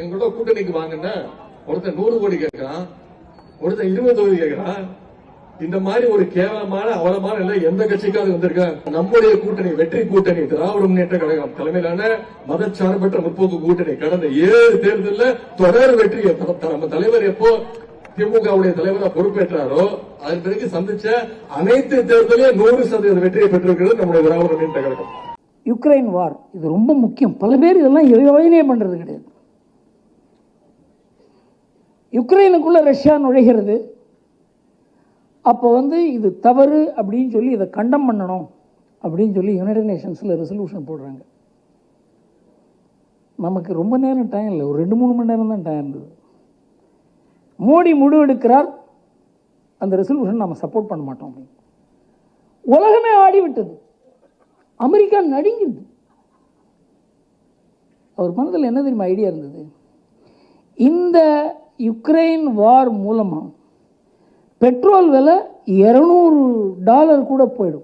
எங்களோட கூட்டணிக்கு வாங்கன்னா ஒருத்தன் நூறு கோடி கேட்கிறான் ஒருத்தன் இருபது கோடி கேட்கிறான் இந்த மாதிரி ஒரு கேவலமான அவலமான நிலை எந்த கட்சிக்காவது வந்திருக்கா? நம்முடைய கூட்டணி வெற்றி கூட்டணி திராவிட முன்னேற்ற கழகம் தலைமையிலான மதச்சார்பற்ற முற்போக்கு கூட்டணி. கடந்த ஏழு தேர்தலில் தொடர் வெற்றி நம்ம தலைவர் எப்போ திமுகவுடைய தலைவராக பொறுப்பேற்றாரோ அதன் பிறகு சந்திச்ச அனைத்து தேர்தலையும் நூறு சதவீத வெற்றியை பெற்றிருக்கிறது நம்முடைய திராவிட முன்னேற்ற கழகம். யுக்ரைன் வார் இது ரொம்ப முக்கியம். பல பேர் இதெல்லாம் யோசனையே பண்ணுறது கிடையாது. யுக்ரைனுக்குள்ளே ரஷ்யா நுழைகிறது. அப்போ வந்து இது தவறு அப்படின்னு சொல்லி இதை கண்டம் பண்ணணும் அப்படின்னு சொல்லி யுனைடெட் நேஷன்ஸில் ரெசல்யூஷன் போடுறாங்க. நமக்கு ரொம்ப நேரம் டைம் இல்லை. ஒரு ரெண்டு மூணு மணி நேரம் தான் டைம் இருந்தது மோடி முடிவெடுக்கிறார் அந்த ரெசல்யூஷன் நம்ம சப்போர்ட் பண்ண மாட்டோம் அப்படின்னு. உலகமே ஆடி விட்டது அமெரிக்கா நடுங்கிடுது. அவர் மனதில் என்ன தெரியுமா ஐடியா இருந்தது? இந்த யுக்ரைன் வார் மூலமாக பெட்ரோல் விலை இரநூறு டாலர் கூட போயிடும்.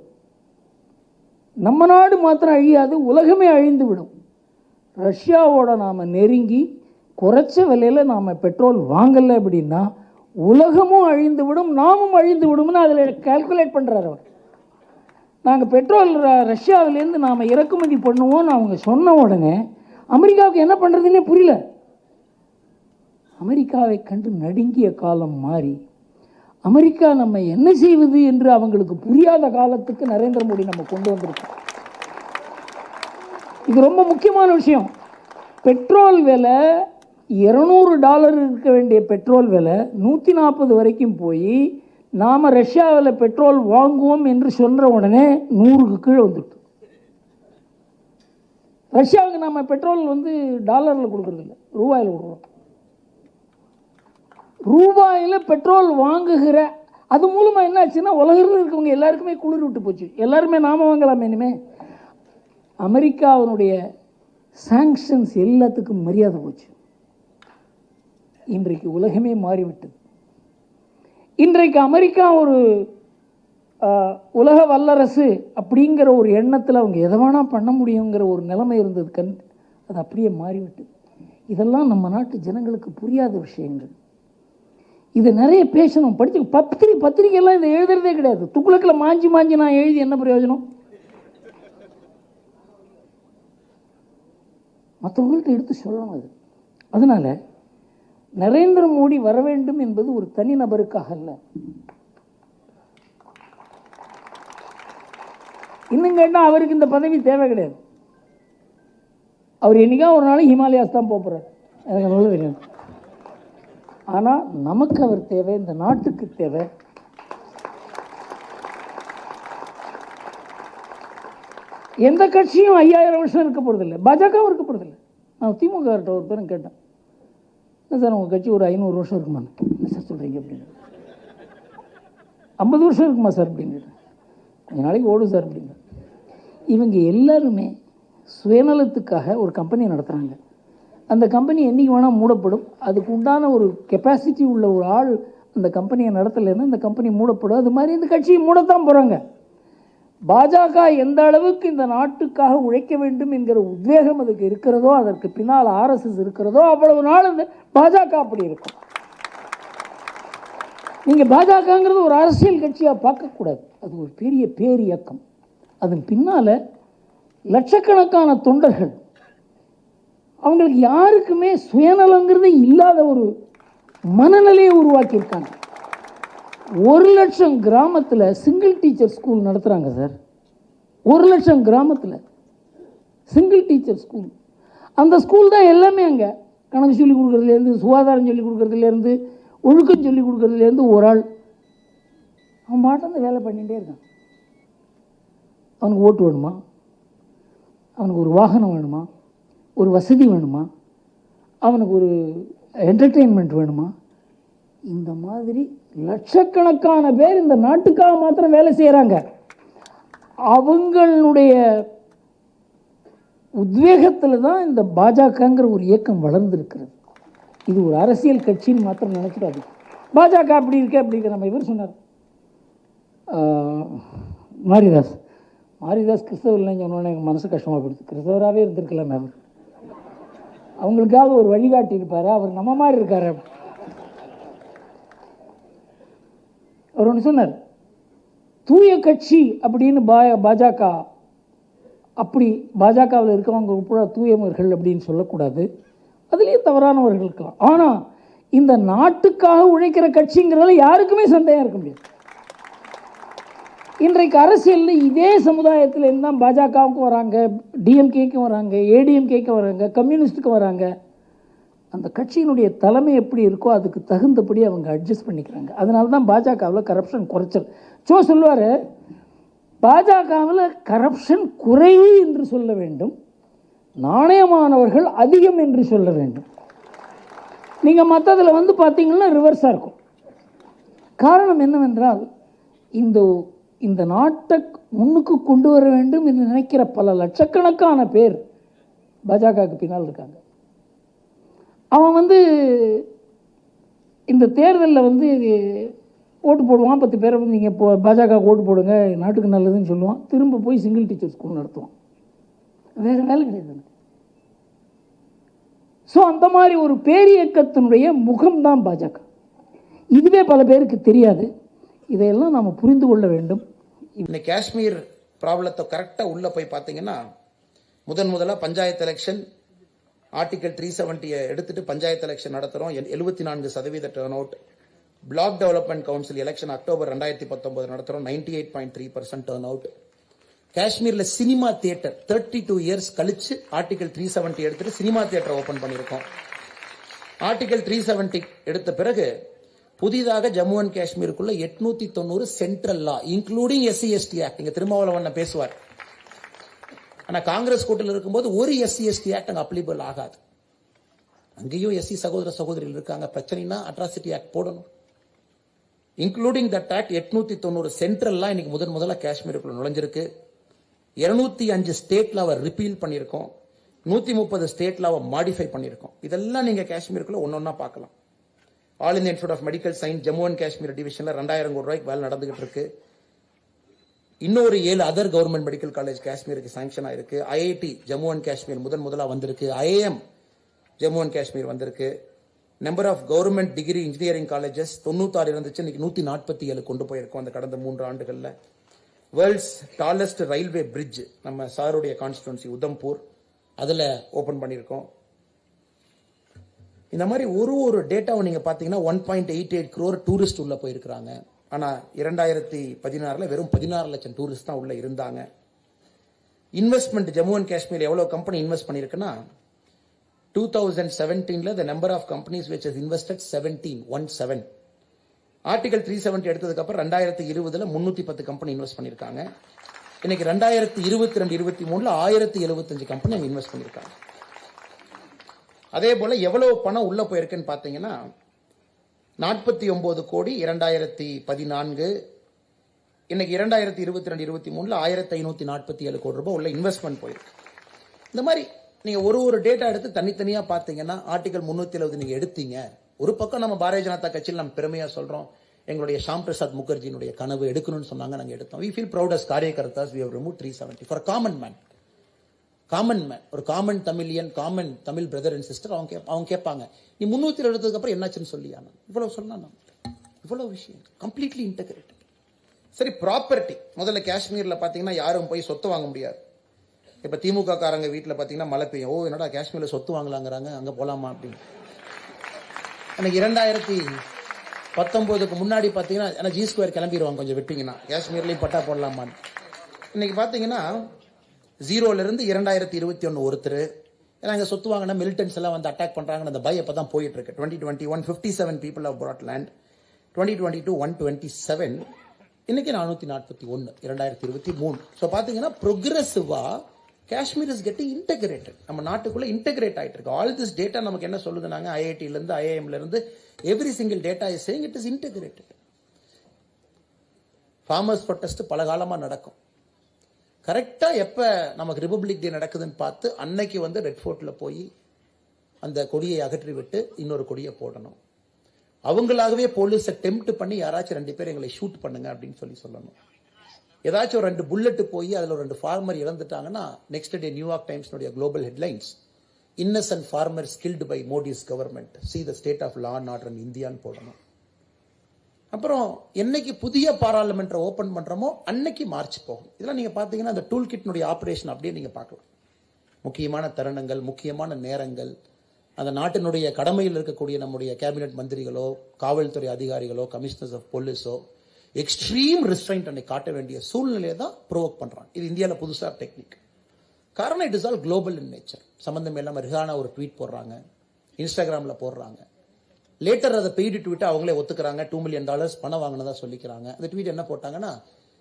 நம்ம நாடு மாத்திரம் அழியாது உலகமே அழிந்து விடும். ரஷ்யாவோட நாம் நெருங்கி குறைச்ச விலையில் நாம் பெட்ரோல் வாங்கலை அப்படின்னா உலகமும் அழிந்து விடும் நாமும் அழிந்து விடும்னு அதில் கால்குலேட் பண்ணுறாரு அவர். நாங்கள் பெட்ரோல் ர- ரஷ்யாவிலேருந்து நாம் இறக்குமதி பண்ணுவோம்னு அவங்க சொன்ன உடனே அமெரிக்காவுக்கு என்ன பண்ணுறதுன்னே புரியல. அமெரிக்காவை கண்டு நடுங்கிய காலம் மாறி அமெரிக்கா நம்ம என்ன செய்வது என்று அவங்களுக்கு புரியாத காலத்துக்கு நரேந்திர மோடி நம்ம கொண்டு வந்திருக்கோம் இது ரொம்ப முக்கியமான விஷயம். பெட்ரோல் விலை இரநூறு டாலர் இருக்க வேண்டிய பெட்ரோல் விலை நூற்றி நாற்பது வரைக்கும் போய் நாம் ரஷ்யாவில் பெட்ரோல் வாங்குவோம் என்று சொன்ன உடனே நூறுக்கு கீழே வந்துட்டு ரஷ்யாவுக்கு நம்ம பெட்ரோல் வந்து டாலரில் கொடுக்குறதில்ல ரூபாயில் கொடுக்குறோம். ரூபாயில் பெட்ரோல் வாங்குகிற அது மூலமாக என்னாச்சுன்னா உலகத்தில் இருக்கவங்க எல்லாருக்குமே குளிர் விட்டு போச்சு. எல்லாருமே நாம வாங்கலாமே இனிமே. அமெரிக்காவினுடைய சாங்ஷன்ஸ் எல்லாத்துக்கும் மரியாதை போச்சு. இன்றைக்கு உலகமே மாறிவிட்டது. இன்றைக்கு அமெரிக்கா ஒரு உலக வல்லரசு அப்படிங்கிற ஒரு எண்ணத்தில் அவங்க எதை வேணால் பண்ண முடியுங்கிற ஒரு நிலைமை இருந்தது. கண் அது அப்படியே மாறிவிட்டது. இதெல்லாம் நம்ம நாட்டு ஜனங்களுக்கு புரியாத விஷயங்கள். இதை நிறைய பேசணும். படிச்சு பத்திரி பத்திரிகையெல்லாம் இதை எழுதுறதே கிடையாது. துக்குளக்கில் மாஞ்சி மாஞ்சி நான் எழுதி என்ன பிரயோஜனம்? மற்றவங்கள்ட்ட எடுத்து சொல்லணும் அது. அதனால நரேந்திர மோடி வர வேண்டும் என்பது ஒரு தனி நபருக்காக அல்ல. இன்னும் கேட்டால் அவருக்கு இந்த பதவி தேவை கிடையாது. அவர் என்னைக்கா ஒரு நாள் ஹிமாலயாஸ் தான் போகிறார் எனக்கு நல்லா தெரியும் ஆனால் நமக்கு அவர் தேவை இந்த நாட்டுக்கு தேவை. எந்த கட்சியும் ஐயாயிரம் வருஷம் இருக்க போகிறதில்ல பாஜகவும் இருக்க போகிறதில்ல நான் திமுக ஒரு பேரும் கேட்டேன். என்ன சார் உங்கள் கட்சி ஒரு ஐநூறு வருஷம் இருக்குமா? என்ன சார் சொல்கிறீங்க அப்படின்னு. ஐம்பது வருஷம் இருக்குமா சார் அப்படின்னு கொஞ்ச நாளைக்கு ஓடும் சார் அப்படின்னு. இவங்க எல்லாருமே சுயநலத்துக்காக ஒரு கம்பெனி நடத்துகிறாங்க அந்த கம்பெனி என்றைக்கு வேணால் மூடப்படும். அதுக்கு உண்டான ஒரு கெப்பாசிட்டி உள்ள ஒரு ஆள் அந்த கம்பெனியை நடத்தலைன்னா அந்த கம்பெனி மூடப்படும். அது மாதிரி இந்த கட்சியை மூடத்தான் போகிறாங்க பாஜக எந்த அளவுக்கு இந்த நாட்டுக்காக உழைக்க வேண்டும் என்கிற உத்வேகம் அதுக்கு இருக்கிறதோ அதற்கு பின்னால் ஆர்எஸ்எஸ் இருக்கிறதோ அவ்வளவு நாள் இந்த பாஜக அப்படி இருக்கும். நீங்கள் பாஜகங்கிறது ஒரு அரசியல் கட்சியாக பார்க்கக்கூடாது. அது ஒரு பெரிய பேரியக்கம். அதன் பின்னால் லட்சக்கணக்கான தொண்டர்கள் அவங்களுக்கு யாருக்குமே சுயநலங்கிறது இல்லாத ஒரு மனநிலையை உருவாக்கியிருக்காங்க. ஒரு லட்சம் கிராமத்தில் சிங்கிள் டீச்சர் ஸ்கூல் நடத்துகிறாங்க சார். ஒரு லட்சம் கிராமத்தில் சிங்கிள் டீச்சர் ஸ்கூல் அந்த ஸ்கூல் தான் எல்லாமே அங்கே கணக்கு சொல்லிக் கொடுக்குறதுலேருந்து சுகாதாரம் சொல்லிக் கொடுக்குறதுலேருந்து ஒழுக்கம் சொல்லிக் கொடுக்குறதுலேருந்து ஒரு ஆள். அவன் பாட்டு வேலை பண்ணிகிட்டே இருக்கான். அவனுக்கு ஓட்டு வேணுமா? அவனுக்கு ஒரு வாகனம் வேணுமா? ஒரு வசதி வேணுமா? அவனுக்கு ஒரு என்டர்டெயின்மெண்ட் வேணுமா? இந்த மாதிரி லட்சக்கணக்கான பேர் இந்த நாட்டுக்காக மாத்திரம் வேலை செய்கிறாங்க அவங்களுடைய உத்வேகத்தில் தான் இந்த பாஜகங்கிற ஒரு இயக்கம் வளர்ந்துருக்கிறது. இது ஒரு அரசியல் கட்சின்னு மாத்திரம் நினச்சிடாது பாஜக அப்படி இருக்கு அப்படிங்கிற நம்ம இவர் சொன்னார். மாரிதாஸ். மாரிதாஸ் கிறிஸ்தவர் இல்லைன்னு சொன்னோன்னே எங்கள் மனசு கஷ்டமாக போயிடுது. கிறிஸ்தவராகவே இருந்திருக்கலாம் அவர். அவங்களுக்காவது ஒரு வழிகாட்டி இருப்பார். அவர் நம்ம மாதிரி இருக்காரு. அவர் ஒன்று சொன்னார் தூய கட்சி அப்படின்னு பா பாஜக அப்படி பாஜகவில் இருக்கவங்க கூட தூயவர்கள் அப்படின்னு சொல்லக்கூடாது. அதுலேயும் தவறானவர்கள் இருக்கலாம். ஆனால் இந்த நாட்டுக்காக உழைக்கிற கட்சிங்கிறதுல யாருக்குமே சந்தேகம் இருக்க முடியாது. இன்றைக்கு அரசியலில் இதே சமுதாயத்திலேருந்து தான் பாஜகவுக்கும் வராங்க டிஎம்கேக்கும் வராங்க ஏடிஎம்கேக்கும் வராங்க கம்யூனிஸ்ட்டுக்கும் வராங்க. அந்த கட்சியினுடைய தலைமை எப்படி இருக்கோ அதுக்கு தகுந்தபடி அவங்க அட்ஜஸ்ட் பண்ணிக்கிறாங்க. அதனால தான் பாஜகவில் கரப்ஷன் குறைச்சல். சோ சொல்லுவார் பாஜகவில் கரப்ஷன் குறைவு என்று சொல்ல வேண்டும் நாணயமானவர்கள் அதிகம் என்று சொல்ல வேண்டும். நீங்கள் மற்றதில் வந்து பார்த்தீங்கன்னா ரிவர்ஸாக இருக்கும். காரணம் என்னவென்றால் இந்த இந்த நாட்டை முன்னுக்கு கொண்டு வர வேண்டும் என்று நினைக்கிற பல லட்சக்கணக்கான பேர் பாஜகவுக்கு பின்னால் இருக்காங்க. அவன் வந்து இந்த தேர்தலில் வந்து ஓட்டு போடுவான். பத்து பேரை வந்து நீங்கள் இப்போ பாஜக ஓட்டு போடுங்க நாட்டுக்கு நல்லதுன்னு சொல்லுவான். திரும்ப போய் சிங்கிள் டீச்சர் ஸ்கூல் நடத்துவான். வேறு வேலை கிடையாது ஸோ அந்த மாதிரி ஒரு பேரியக்கத்தினுடைய முகம்தான் பாஜக. இதுவே பல பேருக்கு தெரியாது. இதையெல்லாம் நாம் புரிந்து கொள்ள வேண்டும். இந்த காஷ்மீர் ப்ராப்ளத்தை கரெக்டாக உள்ளே போய் பார்த்தீங்கன்னா முதன் முதலாக பஞ்சாயத்து எலெக்ஷன் ஆர்டிகல் த்ரீ செவன்ட்டியை எடுத்துட்டு பஞ்சாயத்து எலெக்ஷன் நடத்துகிறோம் எழுபத்தி நான்கு சதவீத turn out block development council election October ரெண்டாயிரத்தி பத்தொன்பது நடத்துகிறோம் ninety eight point three percent turn out காஷ்மீரில் cinema theatre thirty two years கழிச்சு ஆர்டிகல் த்ரீ செவன்ட்டி எடுத்துட்டு சினிமா தியேட்டர் ஓப்பன் பண்ணியிருக்கோம். ஆர்டிகல் த்ரீ செவன்ட்டி எடுத்த பிறகு புதிதாக ஜம்மு அண்ட் காஷ்மீருக்குள்ள எட்நூத்தி தொண்ணூறு central law including SC ST act இங்க திருமாவளவன் பேசுவார். ஆனா காங்கிரஸ் கூட்டத்தில் இருக்கும்போது ஒரு எஸ்சி எஸ்டி ஆக்ட் அங்க அப்ளிபிள் ஆகாது. அங்கேயும் எஸ்சி சகோதர சகோதரிகள் இருக்காங்க. பிரச்சனைனா அட்ராசிட்டி ஆக்ட் போடணும். இன்க்ளூடிங் தட் ஆக்ட் எட்நூத்தி தொண்ணூறு சென்ட்ரல்லாம் இன்னைக்கு முதன் முதல்ல காஷ்மீருக்குள்ள நுழைஞ்சிருக்கு. இருநூத்தி அஞ்சு ஸ்டேட்ல அவர் ரிப்பீல் பண்ணியிருக்கோம். நூத்தி முப்பது ஸ்டேட்ல அவர் மாடிஃபை பண்ணியிருக்கோம். இதெல்லாம் நீங்க காஷ்மீருக்குள்ள ஒன்னொன்னா பார்க்கலாம். All India institute of medical science Jammu and Kashmir டிவிஷன்ல ரெண்டாயிரம் கோடி ரூபாய்க்கு வேலை நடந்துகிட்டு இருக்கு. இன்னொரு ஏழு அதர் கவர்மெண்ட் மெடிக்கல் காலேஜ் காஷ்மீருக்கு சாங்ஷன் ஆயிருக்கு. ஐஐடி ஜம்மு அண்ட் காஷ்மீர் முதன் முதலா வந்திருக்கு. ஐஏஎம் ஜம்மு அண்ட் காஷ்மீர் வந்திருக்கு. Number of government degree engineering colleges தொண்ணூத்தாறு இருந்துச்சு. இன்னைக்கு நூத்தி நாற்பத்தி ஏழு கொண்டு போயிருக்கோம் அந்த கடந்த மூன்று ஆண்டுகள்ல. வேர்ல்ட்ஸ் டாலஸ்ட் ரயில்வே பிரிட்ஜ் நம்ம சாருடைய கான்ஸ்டிடுவன்சி உதம்பூர். அதுல ஓபன் பண்ணியிருக்கோம். இந்த மாதிரி ஒரு ஒரு டேட்டாவை நீங்க பாத்தீங்கன்னா one point eight eight crore tourist உள்ள போயிருக்கிறாங்க. ஆனா இரண்டாயிரத்தி பதினாறுல வெறும் பதினாறு லட்சம் டூரிஸ்ட் தான் உள்ள இருந்தாங்க. இன்வெஸ்ட்மெண்ட் ஜம்மு அண்ட் காஷ்மீர் எவ்வளவு கம்பெனி இன்வெஸ்ட் பண்ணிருக்குன்னா two thousand செவன்டீன்ல the number of companies which is invested seventeen one seven article three seventy எடுத்ததுக்கு அப்புறம் ரெண்டாயிரத்தி இருபதுல முன்னூத்தி பத்து கம்பெனி இன்வெஸ்ட் பண்ணிருக்காங்க. இன்னைக்கு ரெண்டாயிரத்தி இருபத்தி ரெண்டு இருபத்தி மூணுல ஆயிரத்தி எழுபத்தஞ்சு கம்பெனி இன்வெஸ்ட் பண்ணிருக்காங்க. அதே போல எவ்வளவு பணம் உள்ள போயிருக்குன்னு பார்த்தீங்கன்னா நாற்பத்தி ஒன்பது கோடி இரண்டாயிரத்தி பதினான்கு இன்னைக்கு இரண்டாயிரத்தி இருபத்தி ரெண்டு இருபத்தி மூணுல ஆயிரத்தி ஐநூத்தி நாற்பத்தி ஏழு கோடி ரூபாய் உள்ள இன்வெஸ்ட்மெண்ட் போயிருக்கு. இந்த மாதிரி நீங்க ஒரு ஒரு டேட்டா எடுத்து தனித்தனியா பாத்தீங்கன்னா ஆர்டிகல் முன்னூத்தி எழுபது நீங்க எடுத்தீங்க. ஒரு பக்கம் நம்ம பாரதிய ஜனதா கட்சியில் நம்ம பெருமையா சொல்றோம். எங்களுடைய ஷாம் பிரசாத் முகர்ஜியினுடைய கனவு எடுக்கணும்னு சொன்னாங்க நாங்க எடுத்தோம். We feel proud as karyakartas we have remove three seventy for common man common man ஒரு common Tamilian common Tamil brother and sister அவங்க கேப்- அவங்க கேட்பாங்க. நீ முந்நூற்றி எழுபதுக்கு அப்புறம் என்னாச்சுன்னு சொல்லி நான் இவ்வளவு சொன்னா நான். இவ்வளவு விஷயம். கம்ப்ளீட்லி இன்டகிரேட்டட் சரி ப்ராப்பர்ட்டி முதல்ல காஷ்மீர்ல பாத்தீங்கன்னா யாரும் போய் சொத்து வாங்க முடியாது. இப்ப திமுக காரங்க வீட்டில் பாத்தீங்கன்னா மழை பெய்யும். ஓ என்னடா காஷ்மீர்ல சொத்து வாங்கலாங்கிறாங்க அங்க போலாமா அப்படின்னு. எனக்கு இரண்டாயிரத்தி பத்தொன்பதுக்கு முன்னாடி பாத்தீங்கன்னா ஏன்னா ஜி ஸ்கொயர் கிளம்பிடுவாங்க கொஞ்சம் விட்டீங்கன்னா. காஷ்மீர்லயும் பட்டா போடலாமான்னு. இன்னைக்கு பாத்தீங்கன்னா ஜீரோலேருந்து இரண்டாயிரத்தி இருபத்தி ஒன்று ஒருத்தர். ஏன்னா இங்கே சொத்து வாங்கின மிலிட்டன்ஸ் எல்லாம் வந்து அட்டாக் பண்ணுறாங்கன்னு அந்த பையப்போ தான் போயிட்டு இருக்கு twenty twenty one fifty seven people of broad land twenty twenty two one twenty seven இன்னைக்கு நானூற்றி நாற்பத்தி ஒன்று இரண்டாயிரத்தி இருபத்தி மூணு. ஸோ பார்த்தீங்கன்னா ப்ரொக்ரெசிவாக காஷ்மீர் இஸ் கெட்டிங் இன்டகிரேட்டட் நம்ம நாட்டுக்குள்ளே இன்டகிரேட் ஆகிட்டு இருக்கு ஆல் திஸ் டேட்டா நமக்கு என்ன சொல்லுதுனாங்க நாங்கள் இருந்து ஐஐஎம்லேருந்து every single data is saying it is integrated farmers protest பல காலமாக நடக்கும். கரெக்டாக எப்போ நமக்கு ரிபப்ளிக் டே நடக்குதுன்னு பார்த்து அன்னைக்கு வந்து ரெட் ஃபோர்ட்டில் போய் அந்த கொடியை அகற்றி விட்டு இன்னொரு கொடியை போடணும். அவங்களாகவே போலீஸை டெம்ப்ட் பண்ணி யாராச்சும் ரெண்டு பேர் எங்களை ஷூட் பண்ணுங்க அப்படின்னு சொல்லி சொல்லணும். ஏதாச்சும் ஒரு ரெண்டு புல்லட்டு போய் அதில் ஒரு ரெண்டு ஃபார்மர் இறந்துட்டாங்கன்னா next day New York டைம்ஸ்னுடைய global headlines innocent farmer killed by Modi's government see the state of law and order இந்தியான்னு போடணும். அப்புறம் என்னைக்கு புதிய பாராளுமன்றம் ஓபன் பண்றோமோ அன்னைக்கு மார்ச் போகும். இதெல்லாம் நீங்க பாத்தீங்கன்னா அந்த டூல் கிட்னுடைய ஆபரேஷன் அப்படியே நீங்க பார்க்கலாம். முக்கியமான தருணங்கள் முக்கியமான நேரங்கள் அந்த நாட்டினுடைய கடமையில் இருக்கக்கூடிய நம்முடைய கேபினெட் மந்திரிகளோ காவல்துறை அதிகாரிகளோ கமிஷனர்ஸ் ஆஃப் போலீஸோ எக்ஸ்ட்ரீம் ரெஸ்ட்ரைண்ட் அன்னை காட்ட வேண்டிய சூழ்நிலையை தான் ப்ரோவோக் பண்றாங்க. இது இந்தியாவில் புதுசாக டெக்னிக் காரணம் it is all global in nature சம்பந்தம் இல்லாமல் ரிஹானா ஒரு ட்வீட் போடுறாங்க இன்ஸ்டாகிராமில் போடுறாங்க. லேட்டர் அதை பெய்டிட்டு விட்டு அவங்களே ஒத்துக்கிறாங்க. டூ மில்லியன் டாலர்ஸ் பணம் வாங்கினதா சொல்லிக்கிறாங்க. அந்த ட்வீட் என்ன போட்டாங்கன்னா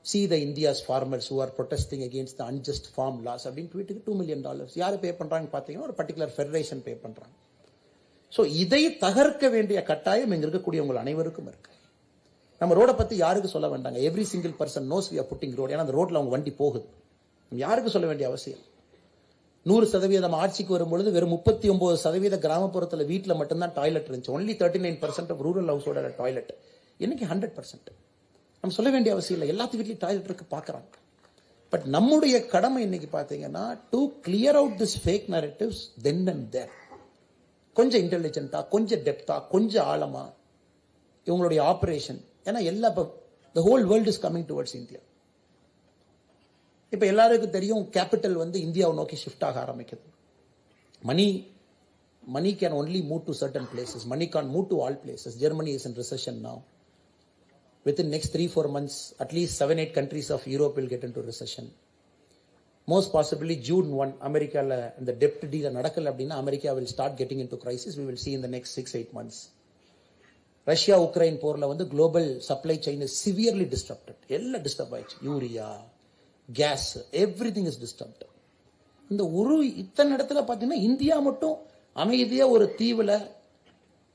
see the India's farmers who are protesting against the unjust farm laws அப்படின்னு ட்வீட்டுக்கு டூ மில்லியன் டாலர்ஸ் யார் பே பண்றாங்க பாத்தீங்கன்னா ஒரு பர்டிகுலர் ஃபெடரேஷன் பே பண்றாங்க. ஸோ இதை தகர்க்க வேண்டிய கட்டாயம் இங்க இருக்கக்கூடிய உங்கள் அனைவருக்கும் இருக்கு. நம்ம ரோடை பத்தி யாருக்கு சொல்ல வேண்டாங்க. Every single person knows we are putting road ஏன்னா அந்த ரோட்ல அவங்க வண்டி போகுது. யாருக்கு சொல்ல வேண்டிய அவசியம்? நூறு சதவீதம் ஆட்சிக்கு வரும்பொழுது வெறும் முப்பத்தி ஒன்பது சதவீத கிராமப்புறத்தில் வீட்டில் மட்டும்தான் டாய்லெட் இருந்துச்சு. Only thirty nine percent of rural ஹவுஸோட toilet இன்னைக்கு ஹண்ட்ரட் பர்சன்ட் நம்ம சொல்ல வேண்டிய அவசியம் இல்லை. எல்லாத்து வீட்லையும் டாய்லெட் இருக்கு பார்க்குறாங்க. பட் நம்முடைய கடமை இன்னைக்கு பார்த்தீங்கன்னா to clear out this fake narratives then and there கொஞ்சம் இன்டெலிஜென்ட்டா கொஞ்சம் டெப்தா கொஞ்சம் ஆழமா இவங்களுடைய ஆப்ரேஷன் ஏன்னா எல்லா the whole world is coming towards India இப்போ எல்லாருக்கும் தெரியும் கேபிட்டல் வந்து இந்தியாவை நோக்கி ஷிஃப்ட் ஆக ஆரம்பிக்குது. Money money can only move to certain places money can move to all places Germany is in recession now within next three four months at least seven eight countries of Europe will get into recession most possibly June one அமெரிக்காவில் இந்த டெப்ட் டீல நடக்கல அப்படின்னா America will start getting into crisis we will see in the next six eight months Russia Ukraine போரில் வந்து global supply chain severely disturbed எல்லாம் disturb ஆயிடுச்சு. Urea gas everything is disturbed இந்த ஒரு இத்தனை இடத்துல பார்த்தீங்கன்னா இந்தியா மட்டும் அமைதியாக ஒரு தீவில்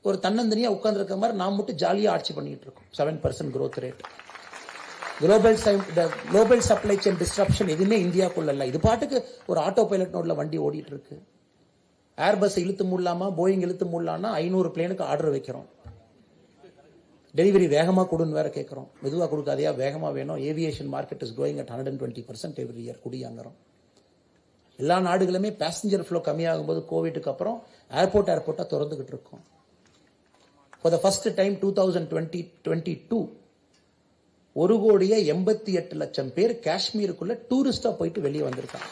ஒரு தன்னந்தனியாக உட்கார்ந்துருக்க மாதிரி நாம் மட்டும் ஜாலியாக ஆட்சி பண்ணிட்டு இருக்கோம். Seven percent growth rate global global supply chain disruption எதுவுமே இந்தியாக்குள்ள இல்லை. இது பாட்டுக்கு ஒரு ஆட்டோ பைலட் நோட்ல வண்டி ஓடிட்டு இருக்கு. ஏர்பஸ் இழுத்து மூடலாமா போயிங் இழுத்து மூடலாம்னா ஐநூறு பிளேனுக்கு ஆர்டர் வைக்கிறோம். டெலிவரி வேகமாக கொடுன்னு வேற கேட்குறோம் மெதுவாக கொடுக்காதையா வேகமாக வேணும். Aviation market is going at hundred and twenty percent every year குடியாங்கிறோம். எல்லா நாடுகளுமே பேசஞ்சர் ஃப்ளோ கம்மியாகும் போது கோவிட்டுக்கு அப்புறம் ஏர்போர்ட் ஏர்போர்ட்டாக திறந்துகிட்டு இருக்கோம். For the first time two thousand twenty twenty two ஒரு கோடியே எண்பத்தி எட்டு லட்சம் பேர் காஷ்மீருக்குள்ள டூரிஸ்டா போயிட்டு வெளியே வந்திருக்காங்க.